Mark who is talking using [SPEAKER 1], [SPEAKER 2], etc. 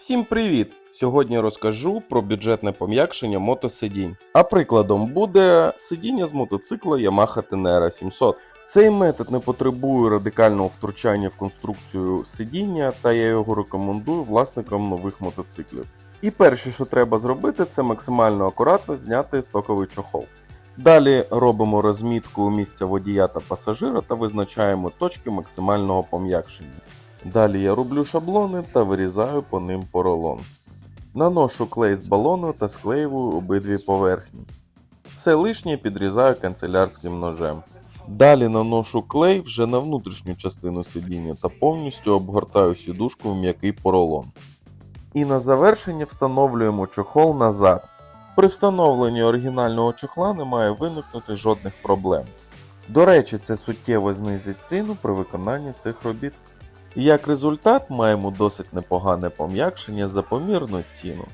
[SPEAKER 1] Всім привіт! Сьогодні розкажу про бюджетне пом'якшення мотосидінь. А прикладом буде сидіння з мотоцикла Yamaha Tenera 700. Цей метод не потребує радикального втручання в конструкцію сидіння, та я його рекомендую власникам нових мотоциклів. І перше, що треба зробити, це максимально акуратно зняти стоковий чохол. Далі робимо розмітку місця водія та пасажира та визначаємо точки максимального пом'якшення. Далі я роблю шаблони та вирізаю по ним поролон. Наношу клей з балону та склеюю обидві поверхні. Все лишнє підрізаю канцелярським ножем. Далі наношу клей вже на внутрішню частину сидіння та повністю обгортаю сідушку в м'який поролон. І на завершення встановлюємо чохол назад. При встановленні оригінального чохла не має виникнути жодних проблем. До речі, це суттєво знизить ціну при виконанні цих робіт. І як результат маємо досить непогане пом'якшення за помірну ціну.